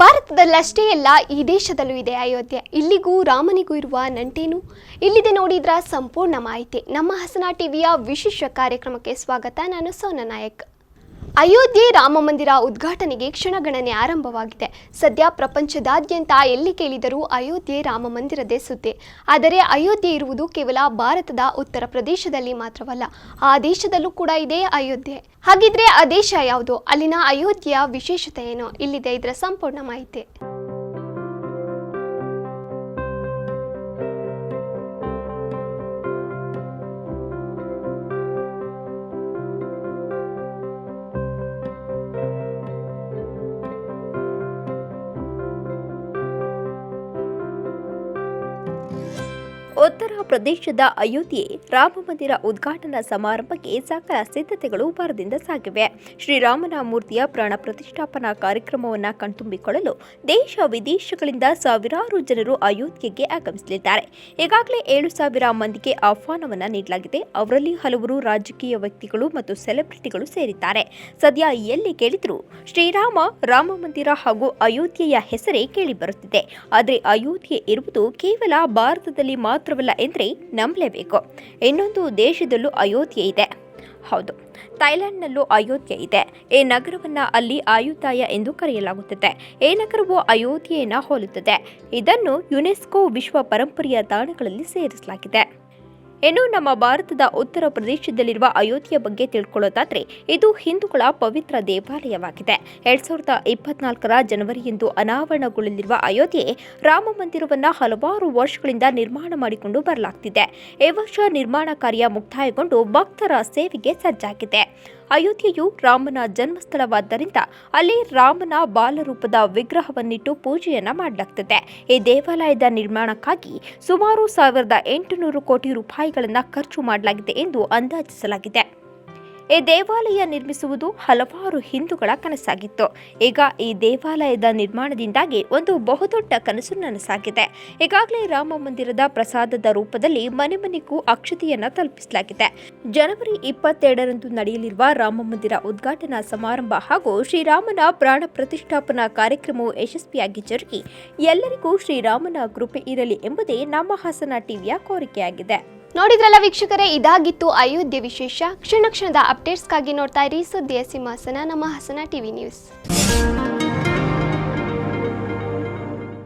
ಭಾರತದಲ್ಲಷ್ಟೇ ಅಲ್ಲ, ಈ ದೇಶದಲ್ಲೂ ಇದೆ ಅಯೋಧ್ಯೆ. ಇಲ್ಲಿಗೂ ರಾಮನಿಗೂ ಇರುವ ನಂಟೇನು? ಇಲ್ಲಿದೆ ನೋಡಿದ್ರ ಸಂಪೂರ್ಣ ಮಾಹಿತಿ. ನಮ್ಮ ಹಸನ ಟಿವಿಯ ವಿಶೇಷ ಕಾರ್ಯಕ್ರಮಕ್ಕೆ ಸ್ವಾಗತ. ನಾನು ಸೋನ ನಾಯಕ್. ಅಯೋಧ್ಯೆ ರಾಮ ಮಂದಿರ ಉದ್ಘಾಟನೆಗೆ ಕ್ಷಣಗಣನೆ ಆರಂಭವಾಗಿದೆ. ಸದ್ಯ ಪ್ರಪಂಚದಾದ್ಯಂತ ಎಲ್ಲಿ ಕೇಳಿದರೂ ಅಯೋಧ್ಯೆ ರಾಮ ಮಂದಿರದೇ ಸುದ್ದಿ. ಆದರೆ ಅಯೋಧ್ಯೆ ಇರುವುದು ಕೇವಲ ಭಾರತದ ಉತ್ತರ ಪ್ರದೇಶದಲ್ಲಿ ಮಾತ್ರವಲ್ಲ, ಆ ದೇಶದಲ್ಲೂ ಕೂಡ ಇದೆ ಅಯೋಧ್ಯೆ. ಹಾಗಿದ್ರೆ ಆ ದೇಶ ಯಾವುದು? ಅಲ್ಲಿನ ಅಯೋಧ್ಯೆಯ ವಿಶೇಷತೆ ಏನು? ಇಲ್ಲಿದೆ ಇದರ ಸಂಪೂರ್ಣ ಮಾಹಿತಿ. ಉತ್ತರ ಪ್ರದೇಶದ ಅಯೋಧ್ಯೆ ರಾಮ ಮಂದಿರ ಉದ್ಘಾಟನಾ ಸಮಾರಂಭಕ್ಕೆ ಸಕಲ ಸಿದ್ಧತೆಗಳು ಭರದಿಂದ ಸಾಗಿವೆ. ಶ್ರೀರಾಮನ ಮೂರ್ತಿಯ ಪ್ರಾಣ ಪ್ರತಿಷ್ಠಾಪನಾ ಕಾರ್ಯಕ್ರಮವನ್ನು ಕಣ್ತುಂಬಿಕೊಳ್ಳಲು ದೇಶ ವಿದೇಶಗಳಿಂದ ಸಾವಿರಾರು ಜನರು ಅಯೋಧ್ಯೆಗೆ ಆಗಮಿಸಲಿದ್ದಾರೆ. ಈಗಾಗಲೇ ಏಳು ಸಾವಿರ ಮಂದಿಗೆ ಆಹ್ವಾನವನ್ನು ನೀಡಲಾಗಿದೆ. ಅವರಲ್ಲಿ ಹಲವರು ರಾಜಕೀಯ ವ್ಯಕ್ತಿಗಳು ಮತ್ತು ಸೆಲೆಬ್ರಿಟಿಗಳು ಸೇರಿದ್ದಾರೆ. ಸದ್ಯ ಎಲ್ಲಿ ಕೇಳಿದರೂ ಶ್ರೀರಾಮ ರಾಮ ಮಂದಿರ ಹಾಗೂ ಅಯೋಧ್ಯೆಯ ಹೆಸರೇ ಕೇಳಿಬರುತ್ತಿದೆ ಆದರೆ ಅಯೋಧ್ಯೆ ಇರುವುದು ಕೇವಲ ಭಾರತದಲ್ಲಿ ಮಾತ್ರವಲ್ಲ ಎಂದರೆ ನಂಬಲೇಬೇಕು. ಇನ್ನೊಂದು ದೇಶದಲ್ಲೂ ಅಯೋಧ್ಯೆ ಇದೆ. ಹೌದು ಥೈಲ್ಯಾಂಡ್ನಲ್ಲೂ ಅಯೋಧ್ಯೆ ಇದೆ. ಈ ನಗರವನ್ನು ಅಲ್ಲಿ ಆಯುತಾಯ ಎಂದು ಕರೆಯಲಾಗುತ್ತದೆ. ಈ ನಗರವು ಅಯೋಧ್ಯೆಯನ್ನು ಹೋಲುತ್ತದೆ. ಇದನ್ನು ಯುನೆಸ್ಕೋ ವಿಶ್ವ ಪರಂಪರೆಯ ತಾಣಗಳಲ್ಲಿ ಸೇರಿಸಲಾಗಿದೆ. ಇನ್ನು ನಮ್ಮ ಭಾರತದ ಉತ್ತರ ಪ್ರದೇಶದಲ್ಲಿರುವ ಅಯೋಧ್ಯೆಯ ಬಗ್ಗೆ ತಿಳ್ಕೊಳ್ಳೋದಾದ್ರೆ, ಇದು ಹಿಂದೂಗಳ ಪವಿತ್ರ ದೇವಾಲಯವಾಗಿದೆ. ಎರಡ್ ಸಾವಿರದ ಇಪ್ಪತ್ನಾಲ್ಕರ ಜನವರಿಯಂದು ಅನಾವರಣಗೊಳ್ಳಲಿರುವ ಅಯೋಧ್ಯೆ ರಾಮ ಮಂದಿರವನ್ನು ಹಲವಾರು ವರ್ಷಗಳಿಂದ ನಿರ್ಮಾಣ ಮಾಡಿಕೊಂಡು ಬರಲಾಗ್ತಿದೆ. ಈ ವರ್ಷ ನಿರ್ಮಾಣ ಕಾರ್ಯ ಮುಕ್ತಾಯಗೊಂಡು ಭಕ್ತರ ಸೇವೆಗೆ ಸಜ್ಜಾಗಿದೆ. ಅಯೋಧ್ಯೆಯು ರಾಮನ ಜನ್ಮಸ್ಥಳವಾದ್ದರಿಂದ ಅಲ್ಲಿ ರಾಮನ ಬಾಲರೂಪದ ವಿಗ್ರಹವನ್ನಿಟ್ಟು ಪೂಜೆಯನ್ನ ಮಾಡಲಾಗ್ತದೆ. ಈ ದೇವಾಲಯದ ನಿರ್ಮಾಣಕ್ಕಾಗಿ ಸುಮಾರು ಸಾವಿರದ ಎಂಟುನೂರು ಕೋಟಿ ರೂಪಾಯಿಗಳನ್ನು ಖರ್ಚು ಮಾಡಲಾಗಿದೆ ಎಂದು ಅಂದಾಜಿಸಲಾಗಿದೆ. ಈ ದೇವಾಲಯ ನಿರ್ಮಿಸುವುದು ಹಲವಾರು ಹಿಂದೂಗಳ ಕನಸಾಗಿತ್ತು. ಈಗ ಈ ದೇವಾಲಯದ ನಿರ್ಮಾಣದಿಂದಾಗಿ ಒಂದು ಬಹುದೊಡ್ಡ ಕನಸು ನನಸಾಗಿದೆ. ಈಗಾಗಲೇ ರಾಮ ಮಂದಿರದ ಪ್ರಸಾದದ ರೂಪದಲ್ಲಿ ಮನೆ ಮನೆಗೂ ಅಕ್ಷತೆಯನ್ನ ತಲುಪಿಸಲಾಗಿದೆ. ಜನವರಿ ಇಪ್ಪತ್ತೆರಡರಂದು ನಡೆಯಲಿರುವ ರಾಮ ಮಂದಿರ ಉದ್ಘಾಟನಾ ಸಮಾರಂಭ ಹಾಗೂ ಶ್ರೀರಾಮನ ಪ್ರಾಣ ಪ್ರತಿಷ್ಠಾಪನಾ ಕಾರ್ಯಕ್ರಮವು ಯಶಸ್ವಿಯಾಗಿ ಜರುಗಿ, ಎಲ್ಲರಿಗೂ ಶ್ರೀರಾಮನ ಕೃಪೆ ಇರಲಿ ಎಂಬುದೇ ನಮ್ಮ ಹಾಸನ ಟಿವಿಯ ಕೋರಿಕೆಯಾಗಿದೆ. ನೋಡಿದ್ರಲ್ಲ ವೀಕ್ಷಕರೇ, ಇದಾಗಿತ್ತು ಅಯೋಧ್ಯೆ ವಿಶೇಷ. ಕ್ಷಣ ಕ್ಷಣದ ಅಪ್ಡೇಟ್ಸ್ಗಾಗಿ ನೋಡ್ತಾ ಇರಿ ಸುದ್ದಿಯ ಸಿಂಹಾಸನ, ನಮ್ಮ ಹಸನ ಟಿವಿ ನ್ಯೂಸ್.